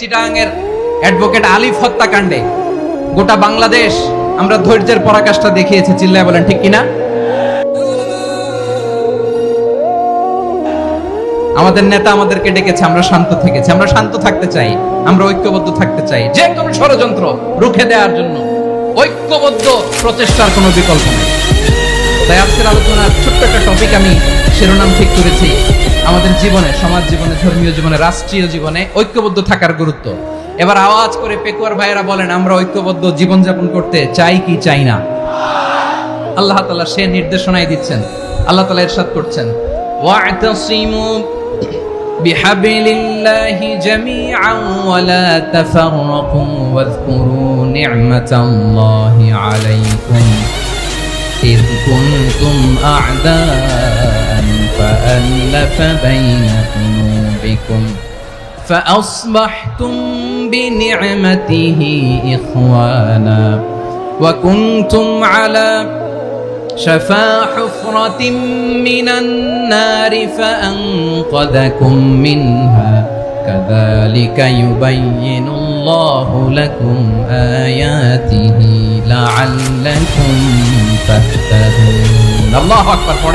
চিটাঙ্গের advocate আলিফ হত্যাকাণ্ডে গোটা বাংলাদেশ, আমরা ধৈর্যের পরাকাষ্ঠা দেখিয়েছি, চিল্লায় বলেন, ঠিক কিনা? আমাদের নেতা আমাদেরকে ডেকেছে, আমরা শান্ত থেকেছি, আমরা শান্ত থাকতে চাই, আমরা ঐক্যবদ্ধ থাকতে চাই। যে কোনো ষড়যন্ত্র রুখে দেওয়ার জন্য ঐক্যবদ্ধ প্রচেষ্টার কোনো বিকল্প নেই। তাই আজকের আলোচনার ছোট্ট একটা টপিক আমি শিরোনাম ঠিক করেছি আমাদের জীবনে সমাজ জীবনে ধর্মীয় জীবনে রাষ্ট্রীয় জীবনে ঐক্যবদ্ধ থাকার গুরুত্ব এবার আওয়াজ করে পেকুয়ার ভাইয়েরা বলেন আমরা ঐক্যবদ্ধ জীবনযাপন করতে চাই কি চাই না আল্লাহ তাআলা সে নির্দেশনাই দিচ্ছেন আল্লাহ তাআলা ইরশাদ করছেন ওয়া'তাসিমু বিহাবিলিল্লাহি জামিআন ওয়া লা তাফাররাকু ওয়াযকুরু নি'মাতাল্লাহি আলাইকুম إذ كنتم أعداء فألف بين قلوبكم فأصبحتم بنعمته إخوانا وكنتم على شفا حفرة من النار فأنقذكم منها. كذلك يبين الله لكم آياته لعلكم تهتدون. الله أكبر.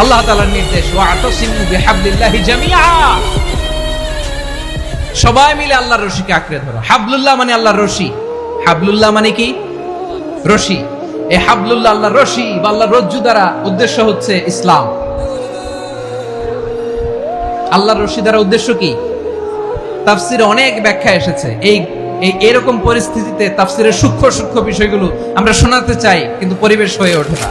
আল্লাহ তাআলার নির্দেশ সবাই মিলে আল্লাহর রশিকে আঁকড়ে ধরো। হাবলুল্লাহ মানে আল্লাহর রশি। হাবলুল্লাহ মানে কি? রশি। এই হাবলুল্লাহ আল্লাহর রশি বা আল্লাহর রজ্জু দ্বারা উদ্দেশ্য হচ্ছে ইসলাম। আল্লাহর রশি দ্বারা উদ্দেশ্য কি? তাফসিরে অনেক ব্যাখ্যা এসেছে। এই এই, এরকম পরিস্থিতিতে তাফসিরের সূক্ষ্ম সূক্ষ্ম বিষয়গুলো আমরা শোনাতে চাই, কিন্তু পরিবেশ হয়ে ওঠে না।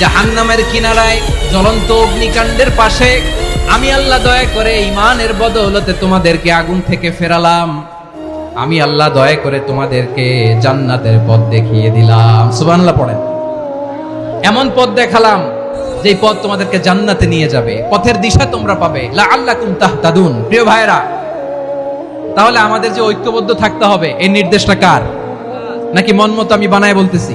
জাহান্নামের কিনারায় জ্বলন্ত অগ্নিকাণ্ডের পাশে আমি আল্লাহ দয়া করে ইমানের বদৌলতে তোমাদেরকে আগুন থেকে ফেরালাম। আমি আল্লাহ দয়া করে তোমাদেরকে জান্নাতের পথ দেখিয়ে দিলাম। সুবহানাল্লাহ পড়েন। এমন পথ দেখালাম যে পথ তোমাদেরকে জান্নাতে নিয়ে যাবে। পথের দিশা তোমরা পাবে। লা আল্লাহ তাহতাদুন। প্রিয় ভাইরা তাহলে আমাদের যে ঐক্যবদ্ধ থাকতে হবে এই নির্দেশটা কার? নাকি মন মতো আমি বানায় বলতেছি?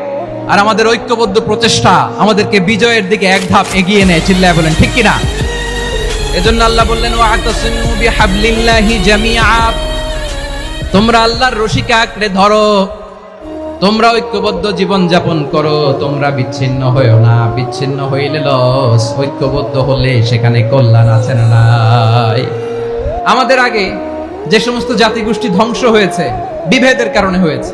আর আমাদের ঐক্যবদ্ধ প্রচেষ্টা আমাদেরকে বিজয়ের দিকে এক ধাপ এগিয়ে নেয়, চিল্লায় বলেন, ঠিক কিনা? এজন্য আল্লাহ বললেন তোমরা আল্লাহর রশিকে আঁকড়ে ধরো, তোমরা ঐক্যবদ্ধ জীবন যাপন করো, তোমরা বিচ্ছিন্ন হয়েও না, বিচ্ছিন্ন হইলে লস, ঐক্যবদ্ধ হলে সেখানে কল্যাণ আছে না আমাদের আগে যে সমস্ত জাতিগোষ্ঠী ধ্বংস হয়েছে, বিভেদের কারণে হয়েছে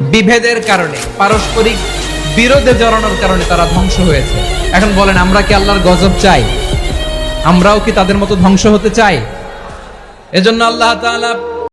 বিভেদের কারণে, পারস্পরিক বিরোধে জড়ানোর কারণে তারা ধ্বংস হয়েছে। এখন বলেন, আমরা কি আল্লাহর গজব চাই? আমরাও কি তাদের মতো ধ্বংস হতে চাই? এজন্য আল্লাহ তাআলা